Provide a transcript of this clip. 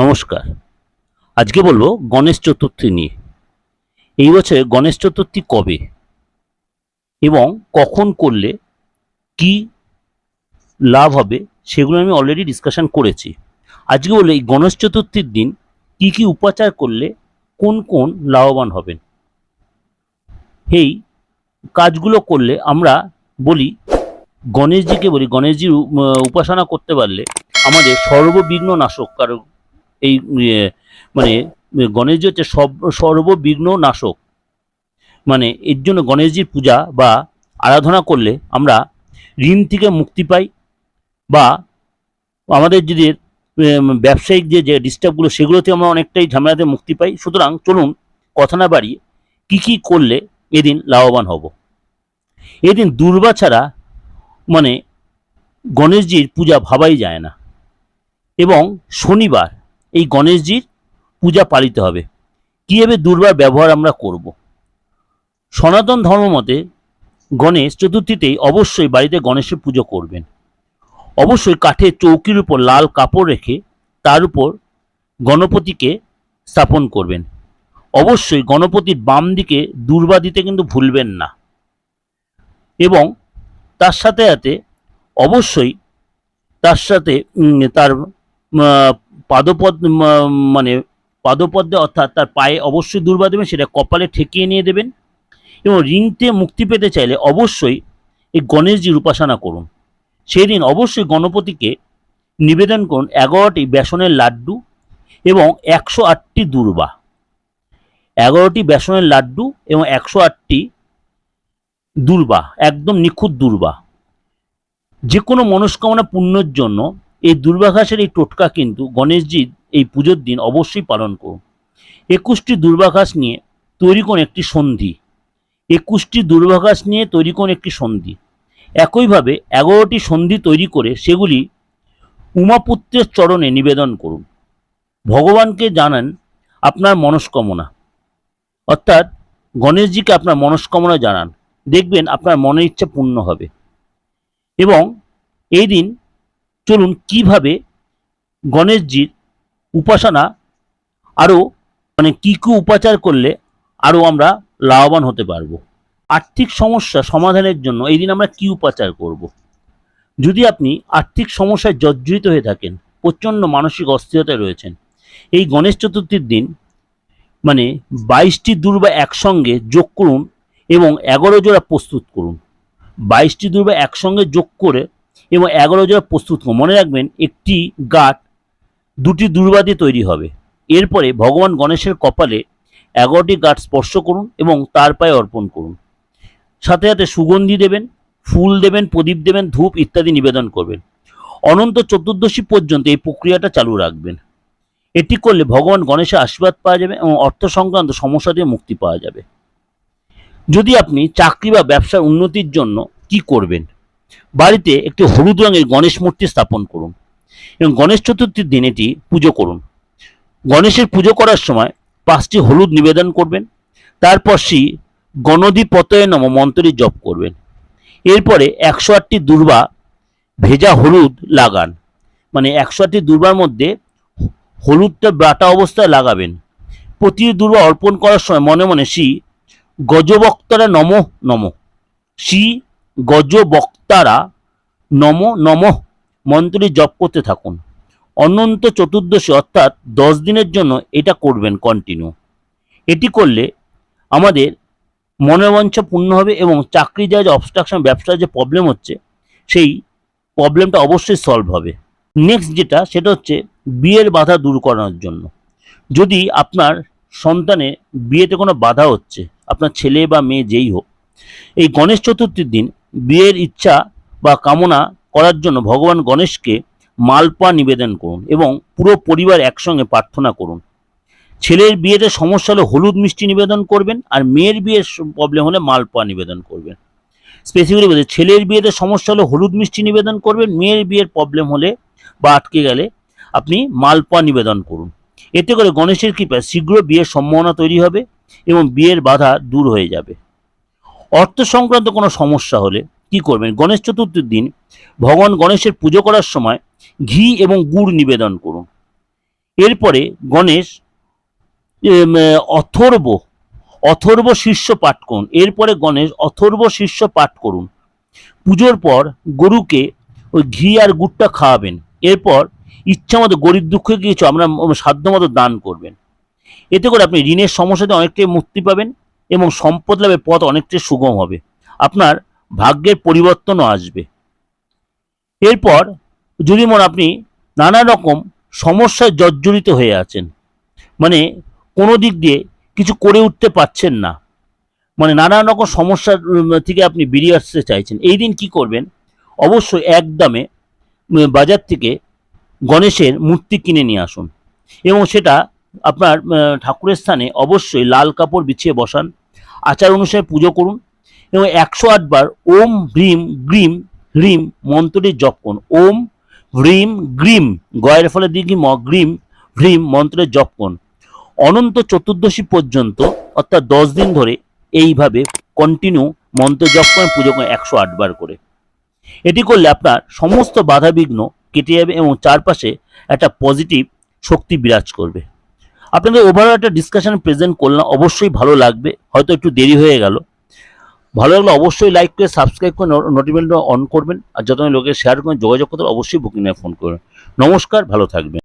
নমস্কার। আজকে বলব গণেশ চতুর্থী নিয়ে। এই বছর গণেশ চতুর্থী কবে? এবং কখন করলে কি লাভ হবে সেগুলো আমি অলরেডি ডিসকাশন করেছি। আজকে বলব এই গণেশ চতুর্থীর দিন কি কি উপাচার করলে কোন কোন লাভবান হবেন? এই কাজগুলো করলে আমরা বলি, গণেশজিকে বলি, গণেশজির উপাসনা করতে পারলে আমাদের সর্ববিঘ্ন নাশক কারণ এই মানে গণেশজি হচ্ছে সব, সর্ববিঘ্ন নাশক। মানে এর জন্য গণেশজির পূজা বা আরাধনা করলে আমরা ঋণ থেকে মুক্তি পাই বা আমাদের যদি ব্যবসায়িক যে যে ডিস্টার্বগুলো সেগুলো থেকে আমরা অনেকটাই ঝামেলাতে মুক্তি পাই। সুতরাং চলুন কথা না বাড়িয়ে কী কী করলে এদিন লাভবান হব। এদিন দুর্বা ছাড়া মানে গণেশজির পূজা ভাবাই যায় না। এবং শনিবার এই গণেশজির পূজা পালিত হবে। কীভাবে দুর্বার ব্যবহার আমরা করব? সনাতন ধর্ম মতে গণেশ চতুর্থীতেই অবশ্যই বাড়িতে গণেশের পুজো করবেন। অবশ্যই কাঠের চৌকির উপর লাল কাপড় রেখে তার উপর গণপতিকে স্থাপন করবেন। অবশ্যই গণপতির বাম দিকে দুর্বা দিতে কিন্তু ভুলবেন না। এবং তার সাথে সাথে অবশ্যই তার সাথে তার পাদপদ মানে পাদপদ্মে অর্থাৎ তার পায়ে অবশ্যই দুর্বা দেবেন, সেটা কপালে ঠেকিয়ে নিয়ে দেবেন। এবং ঋণতে মুক্তি পেতে চাইলে অবশ্যই এই গণেশজির উপাসনা করুন। সেই দিন অবশ্যই গণপতিকে নিবেদন করুন এগারোটি বেসনের লাড্ডু এবং একশো আটটি দুর্বা। এগারোটি বেসনের লাড্ডু এবং একশো আটটি দুর্বা, একদম নিখুঁত দুর্বা। যে কোনো মনস্কামনা পূর্ণর জন্য এই দুর্বাঘাসের এই টোটকা কিন্তু গণেশজির এই পুজোর দিন অবশ্যই পালন করুন। একুশটি দুর্বাঘাস নিয়ে তৈরি করুন একটি সন্ধি। একুশটি দুর্বাঘাস নিয়ে তৈরি করুন একটি সন্ধি। একইভাবে এগারোটি সন্ধি তৈরি করে সেগুলি উমাপুত্রের চরণে নিবেদন করুন। ভগবানকে জানান আপনার মনস্কামনা। অর্থাৎ গণেশজিকে আপনার মনস্কামনা জানান। দেখবেন আপনার মনের ইচ্ছা পূর্ণ হবে। এবং এই দিন চলুন কীভাবে গণেশজির উপাসনা আরও মানে কী কী উপাচার করলে আরও আমরা লাভবান হতে পারব আর্থিক সমস্যা সমাধানের জন্য এই দিন আমরা কী উপাচার করব। যদি আপনি আর্থিক সমস্যায় জর্জরিত হয়ে থাকেন, প্রচণ্ড মানসিক অস্থিরতায় রয়েছেন, এই গণেশ চতুর্থীর দিন মানে বাইশটি দুর্বা একসঙ্গে যোগ করুন এবং এগারো জোড়া প্রস্তুত করুন বাইশটি দুর্বা একসঙ্গে যোগ করে এবং এগারো জোড়া প্রস্তুত মনে রাখবেন, একটি গাঁট দুটি দুর্বা দিয়ে তৈরি হবে। এরপরে ভগবান গণেশের কপালে এগারোটি গাঁট স্পর্শ করুন এবং তার পায়ে অর্পণ করুন। সাথে সাথে সুগন্ধি দেবেন, ফুল দেবেন, প্রদীপ দেবেন, ধূপ ইত্যাদি নিবেদন করবেন। অনন্ত চতুর্দশী পর্যন্ত এই প্রক্রিয়াটা চালু রাখবেন। এটি করলে ভগবান গণেশের আশীর্বাদ পাওয়া যাবে এবং অর্থ সংক্রান্ত সমস্যা থেকে মুক্তি পাওয়া যাবে। যদি আপনি চাকরি বা ব্যবসার উন্নতির জন্য কি করবেন? বাড়িতে একটি হলুদ রঙের গণেশ মূর্তি স্থাপন করুন এবং গণেশ চতুর্থীর দিন এটি পুজো করুন। গণেশের পুজো করার সময় পাঁচটি হলুদ নিবেদন করবেন, তারপর শ্রী গণধিপতয়ে নম মন্ত্রটি জপ করবেন। এরপরে একশো আটটি দুর্বা ভেজা হলুদ লাগান মানে একশো আটটি দুর্বার মধ্যে হলুদটা বাটা অবস্থায় লাগাবেন। প্রতি দুর্বা অর্পণ করার সময় মনে মনে শ্রী গজবক্তারা নম নম, শ্রী গজবক্তারা নম নম মন্ত্রটি জপ করতে থাকুন। অনন্ত চতুর্দশী অর্থাৎ দশ দিনের জন্য এটা করবেন কন্টিনিউ এটি করলে আমাদের মনের বাঞ্ছা পূর্ণ হবে এবং চাকরি যা যে অবস্ট্রাকশন ব্যবসার যে প্রবলেম হচ্ছে, সেই প্রবলেমটা অবশ্যই সলভ হবে। নেক্সট যেটা, সেটা হচ্ছে বিয়ের বাধা দূর করানোর জন্য। যদি আপনার সন্তানে বিয়েতে কোনো বাধা হচ্ছে, আপনার ছেলে বা মেয়ে যেই হোক এই গণেশ চতুর্থীর দিন বিয়ের ইচ্ছা বা কামনা করার জন্য ভগবান গণেশকে মালপোয়া নিবেদন করুন এবং পুরো পরিবার একসঙ্গে প্রার্থনা করুন। ছেলের বিয়েতে সমস্যা হলে হলুদ মিষ্টি নিবেদন করবেন আর মেয়ের বিয়ের প্রবলেম হলে মালপোয়া নিবেদন করবেন। স্পেসিফিকলি বলছে, ছেলের বিয়েতে সমস্যা হলে হলুদ মিষ্টি নিবেদন করবেন, মেয়ের বিয়ের প্রবলেম হলে বা আটকে গেলে আপনি মালপোয়া নিবেদন করুন। এতে করে গণেশের কৃপায় শীঘ্র বিয়ের সম্ভাবনা তৈরি হবে এবং বিয়ের বাধা দূর হয়ে যাবে। অর্থ সংক্রান্ত কোনো সমস্যা হলে কি করবেন? গণেশ চতুর্থীর দিন ভগবান গণেশের পুজো করার সময় ঘি এবং গুড় নিবেদন করুন। এরপরে গণেশ অথর্ব অথর্ব শীর্ষ পাঠ করুন। এরপরে গণেশ অথর্ব শীর্ষ পাঠ করুন। পুজোর পর গরুকে ওই ঘি আর গুড়টা খাওয়াবেন। এরপর ইচ্ছা মতো, গরিব দুঃখে কিছু আপনার সাধ্য মতো দান করবেন। এতে করে আপনি ঋণের সমস্যাতে অনেকটাই মুক্তি পাবেন। এবং সম্পদ লাভের পথ অনেকটাই সুগম হবে। আপনার ভাগ্যের পরিবর্তনও আসবে। এরপর যদি মনে আপনি নানা রকম সমস্যায় জর্জরিত হয়ে আছেন মানে কোনো দিক দিয়ে কিছু করে উঠতে পারছেন না মানে নানা রকম সমস্যার থেকে আপনি বেরিয়ে আসতে চাইছেন, এই দিন কি করবেন? অবশ্যই একদমে বাজার থেকে গণেশের মূর্তি কিনে নিয়ে আসুন এবং সেটা আপনার ঠাকুরের স্থানে অবশ্যই লাল কাপড় বিছিয়ে বসান, আচার অনুসারে পুজো করুন, এবং একশো আটবার ওম ভ্রিম গ্রিম হ্রিম মন্ত্রটি জপ করুন। ওম ভ্রিম গ্রিম, গয়ের ফলে দিকে ম, গ্রিম ভ্রিম মন্ত্রের জপ করুন। অনন্ত চতুর্দশী পর্যন্ত, অর্থাৎ দশ দিন ধরে এইভাবে কন্টিনিউ মন্ত্র জপ করেন পুজো করেন একশো আটবার করে। এটি করলে আপনার সমস্ত বাধা বিঘ্ন কেটে যাবে এবং চারপাশে একটা পজিটিভ শক্তি বিরাজ করবে। আপনাদের ওভারঅল একটা ডিসকাশন প্রেজেন্ট করলাম, অবশ্যই ভালো লাগবে, হয়তো একটু দেরি হয়ে গেল। ভালো লাগলে অবশ্যই লাইক করে সাবস্ক্রাইব করে নোটিফিকেশন অন করবেন, আর যত লোকে শেয়ার করবেন, যোগাযোগ করতে অবশ্যই বুকিং ফোন করবেন। নমস্কার, ভালো থাকবেন।